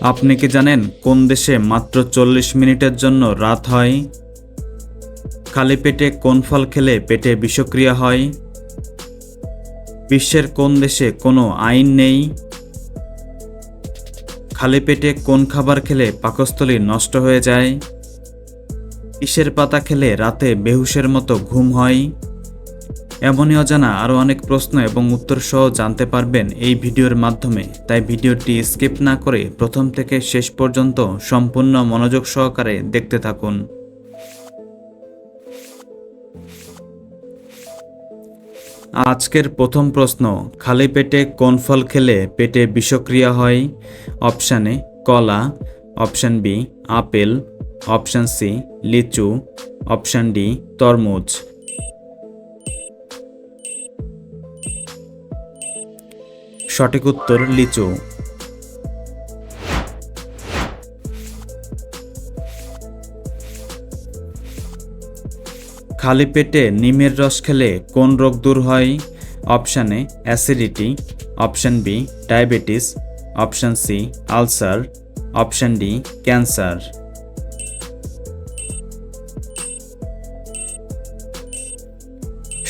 আপনি কি জানেন কোন দেশে মাত্র চল্লিশ মিনিটের জন্য রাত হয়? খালি পেটে কোন ফল খেলে পেটে বিষক্রিয়া হয়? বিশ্বের কোন দেশে কোনো আইন নেই? খালি পেটে কোন খাবার খেলে পাকস্থলী নষ্ট হয়ে যায়? ইসের পাতা খেলে রাতে বেহুশের মতো ঘুম হয়? এমনই অজানা আরও অনেক প্রশ্ন এবং উত্তর সহ জানতে পারবেন এই ভিডিওর মাধ্যমে। তাই ভিডিওটি স্কিপ না করে প্রথম থেকে শেষ পর্যন্ত সম্পূর্ণ মনোযোগ সহকারে দেখতে থাকুন। আজকের প্রথম প্রশ্ন, খালি পেটে কোন ফল খেলে পেটে বিষক্রিয়া হয়? অপশান এ, কলা। অপশান বি, আপেল। অপশান সি, লিচু। অপশান ডি, তরমুজ। সঠিক উত্তর লিচু। খালি পেটে নিমের রস খেলে কোন রোগ দূর হয়? Option A, acidity. Option B, diabetes. Option C, ulcer. Option D, cancer.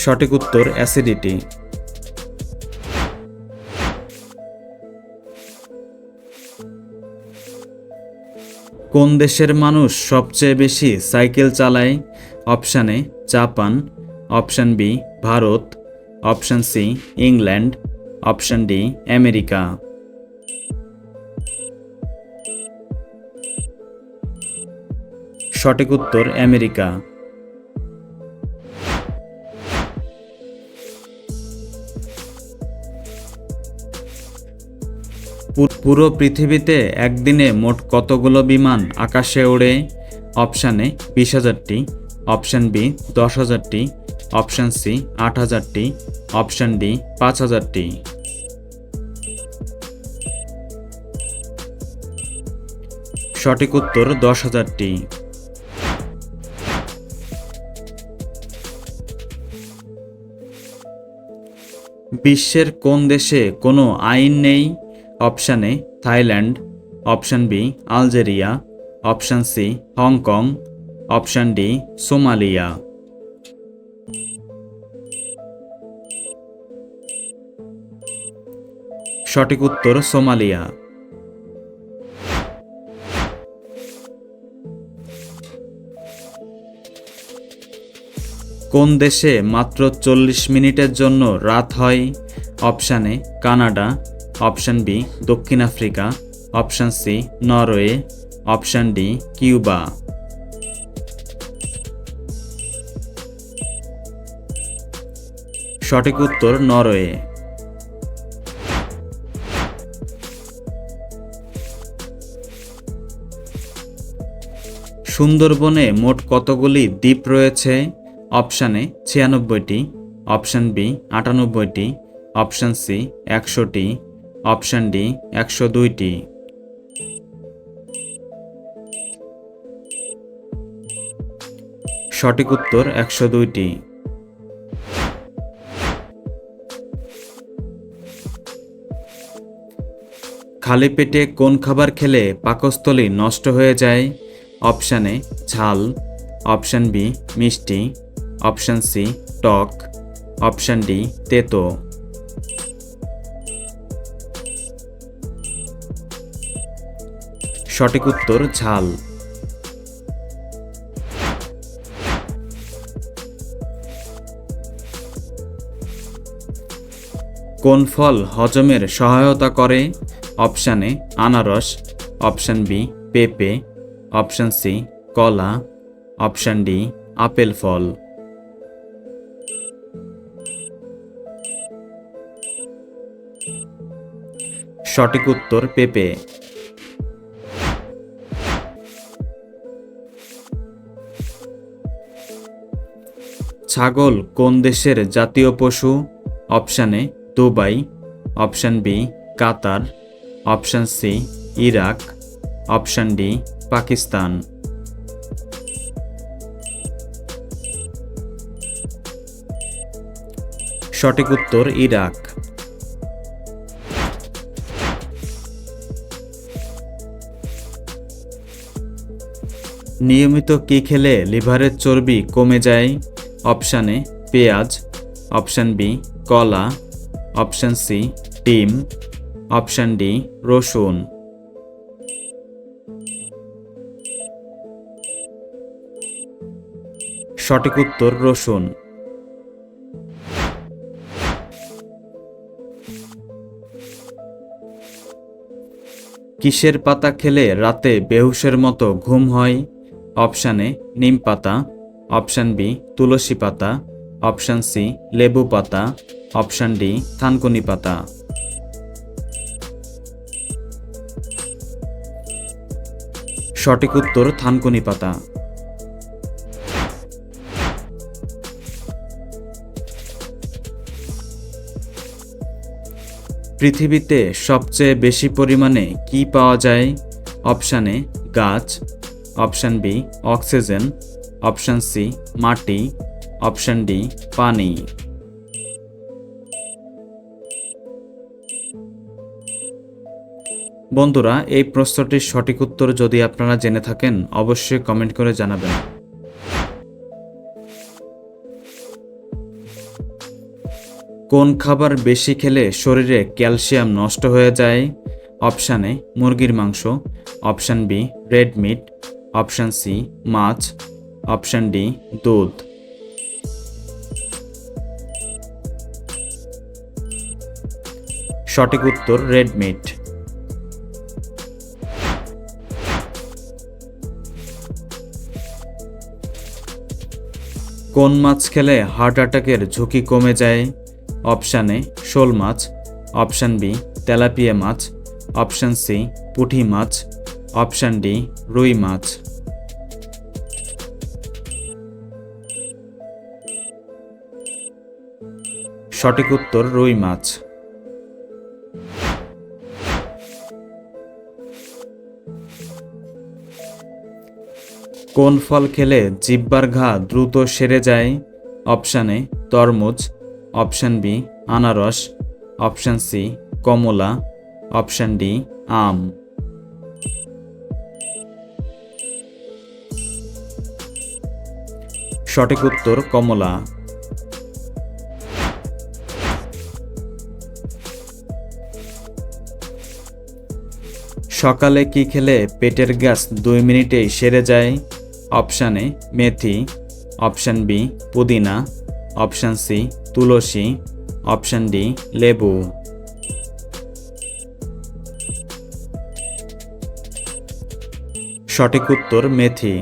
সঠিক উত্তর অ্যাসিডিটি। কোন দেশের মানুষ সবচেয়ে বেশি সাইকেল চালায়? Option A Japan. Option B, Bharat. Option C, England. Option D, America. সঠিক উত্তর, আমেরিকা। পুরো পৃথিবীতে একদিনে মোট কতগুলো বিমান আকাশে ওড়ে? অপশানে বিশ হাজারটি। অপশান বি দশ হাজারটি। অপশান সি আট হাজারটি। অপশান ডি পাঁচ হাজারটি। সঠিক উত্তর, দশ হাজারটি। বিশ্বের কোন দেশে কোনো আইন নেই? Option A Thailand, option B Algeria, option C Hong Kong, option D Somalia. সঠিক উত্তর সোমালিয়া। কোন দেশে মাত্র চল্লিশ মিনিটের জন্য রাত হয়? Option A Canada option B, দক্ষিণ Africa. Option C, Norway. Option D, Cuba. সঠিক উত্তর, নরওয়ে। সুন্দরবনে মোট কতগুলি দ্বীপ রয়েছে? অপশানে ছিয়ানব্বইটি। অপশান বি, আটানব্বইটি। অপশান সি, একশোটি। অপশান ডি, একশো দুইটি। সঠিক উত্তর, একশো দুইটি। খালি পেটে কোন খাবার খেলে পাকস্থলী নষ্ট হয়ে যায়? অপশান এ, ঝাল। অপশান বি, মিষ্টি। অপশান সি, টক। অপশান ডি, তেতো। সঠিক উত্তর, ঝাল। কোন ফল হজমের সহায়তা করে? অপশান এ, আনারস। অপশান বি, পেঁপে। অপশান সি, কলা। অপশান ডি, আপেল ফল। সঠিক উত্তর, পেঁপে। ছাগল কোন দেশের জাতীয় পশু? Option A, Dubai. Option B, Qatar. Option C, Iraq. Option D, Pakistan. সঠিক উত্তর, ইরাক। নিয়মিত কি খেলে লিভারের চর্বি কমে যায়? অপশান এ, পেঁয়াজ, অপশান বি, কলা, অপশান সি, ডিম, অপশান ডি, রসুন। সঠিক উত্তর রসুন। কিসের পাতা খেলে রাতে বেহুশের মতো ঘুম হয়? অপশানে নিম পাতা অপশান বি, তুলসী পাতা। অপশান সি, লেবু পাতা। অপশান ডি, থানকুনি পাতা। সঠিক উত্তর, থানকুনি পাতা। পৃথিবীতে সবচেয়ে বেশি পরিমাণে কি পাওয়া যায়? অপশানে গাছ। Option B, oxygen. Option C, মাটি, অপশন ডি, পানি। বন্ধুরা, এই প্রশ্নটির সঠিক উত্তর যদি আপনারা জেনে থাকেন, অবশ্যই কমেন্ট করে জানাবেন। কোন খাবার বেশি খেলে শরীরে ক্যালসিয়াম নষ্ট হয়ে যায়? অপশান এ, মুরগির মাংস। Option B, red meat. Option C, মাছ। অপশান ডি, দুধ। সঠিক উত্তর, রেড মিট। কোন মাছ খেলে হার্ট অ্যাটাকের ঝুঁকি কমে যায়? অপশান এ, শোল মাছ। অপশান বি, তেলাপিয়া মাছ। অপশান সি, পুঁটি মাছ। অপশান ডি, রুই মাছ। সঠিক উত্তর রুই মাছ। কোন ফল খেলে জিব্বার ঘা দ্রুত সেরে যায়? অপশান এ, তরমুজ। অপশান বি, আনারস। অপশান সি, কমলা। অপশান ডি, আম। সঠিক উত্তর কমলা। সকালে কি খেলে পেটের গ্যাস দুই মিনিটেই সেরে যায়? অপশান এ, মেথি। অপশান বি, পুদিনা। অপশান সি, তুলসী। অপশান ডি, লেবু। সঠিক উত্তর, মেথি।